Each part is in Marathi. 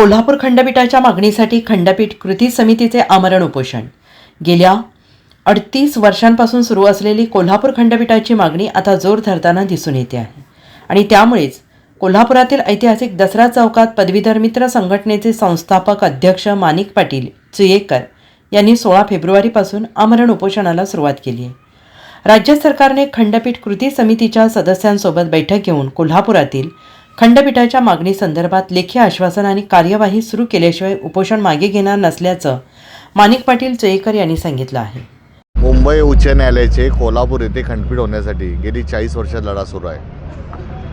कोल्हापूर खंडपीठाच्या मागणीसाठी खंडपीठ कृती समितीचे आमरण उपोषण. गेल्या अडतीस वर्षांपासून सुरू असलेली कोल्हापूर खंडपीठाची मागणी आता जोर धरताना दिसून येते आहे. आणि त्यामुळेच कोल्हापुरातील ऐतिहासिक दसरा चौकात पदवीधर मित्र संघटनेचे संस्थापक अध्यक्ष मानिक पाटील चुयेकर यांनी सोळा फेब्रुवारीपासून आमरण उपोषणाला सुरुवात केली आहे. राज्य सरकारने खंडपीठ कृती समितीच्या सदस्यांसोबत बैठक घेऊन कोल्हापुरातील खंडपीठाच्या मागणीसंदर्भात लेखी आश्वासन आणि कार्यवाही सुरू केल्याशिवाय उपोषण मागे घेणार नसल्याचं माणिक पाटील चेकर यांनी सांगितलं आहे. मुंबई उच्च न्यायालयाचे कोल्हापूर येथे खंडपीठ होण्यासाठी गेली चाळीस वर्ष लढा सुरू आहे.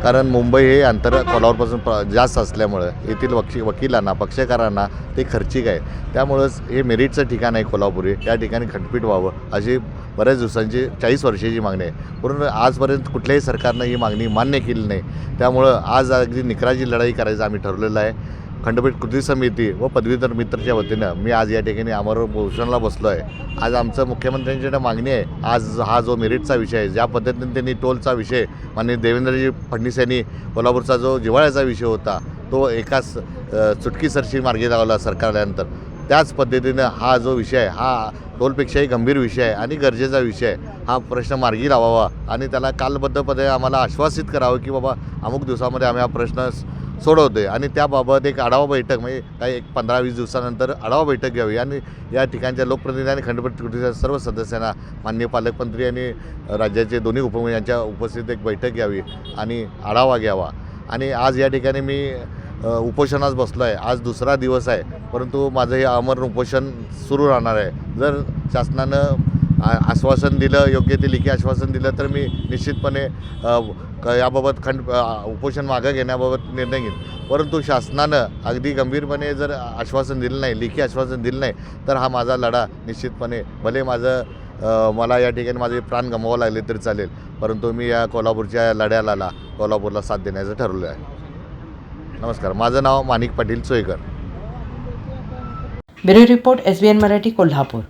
कारण मुंबई हे अंतर कोल्हापूरपासून प जास्त असल्यामुळं येथील वकी वकिलांना पक्षकारांना ते खर्चिक आहे. त्यामुळंच हे मेरिटचं ठिकाण आहे कोल्हापूर. या त्या ठिकाणी खंडपीठ व्हावं अशी बऱ्याच दिवसांची चाळीस वर्षाची मागणी आहे. परंतु आजपर्यंत कुठल्याही सरकारनं ही मागणी मान्य केली नाही. त्यामुळं आज अगदी निकराची लढाई करायचं आम्ही ठरवलेलं आहे. खंडपीठ कृती समिती व पदवीधर मित्रच्या वतीनं मी आज या ठिकाणी अमर भूषणला बसलो आहे. आज आमचं मुख्यमंत्र्यांची मागणी आहे. आज हा जो मेरिटचा विषय आहे ज्या पद्धतीने त्यांनी टोलचा विषय माननीय देवेंद्रजी फडणवीस यांनी कोल्हापूरचा जो जिव्हाळ्याचा विषय होता तो एकाच चुटकीसरशी मार्गी लावला सरकारल्यानंतर. त्याच पद्धतीनं हा जो विषय आहे हा टोलपेक्षाही गंभीर विषय आहे आणि गरजेचा विषय आहे हा प्रश्न मार्गी लावावा आणि त्याला कालबद्धपणे आम्हाला आश्वासित करावं की बाबा अमुक दिवसामध्ये आम्ही हा प्रश्न स- सोडवतोय आणि त्याबाबत एक आढावा बैठक म्हणजे काही एक पंधरा वीस दिवसानंतर आढावा बैठक घ्यावी आणि या ठिकाणच्या लोकप्रतिनिधी आणि खंडपीठ कृतीच्या सर्व सदस्यांना माननीय पालकमंत्री आणि राज्याचे दोन्ही उपमुख्य यांच्या उपस्थितीत एक बैठक घ्यावी आणि आढावा घ्यावा. आणि आज या ठिकाणी मी उपोषणास बसलो आहे आज दुसरा दिवस आहे. परंतु माझं हे अमर उपोषण सुरू राहणार आहे. जर शासनानं आश्वासन दिलं योग्य ते लेखी आश्वासन दिलं तर मी निश्चितपणे क- याबाबत खंड उपोषण मागं घेण्याबाबत निर्णय घेईन. परंतु शासनानं अगदी गंभीरपणे जर आश्वासन दिलं नाही लेखी आश्वासन दिलं नाही तर हा माझा लढा निश्चितपणे भले माझं मला या ठिकाणी माझे प्राण गमवावं लागले तरी चालेल. परंतु मी या कोल्हापूरच्या लढ्याला कोल्हापूरला साथ देण्याचं ठरवलं आहे. नमस्कार माझं नाव Manik Patil Soyakar. Bureau report S B N Marathi Kolhapur.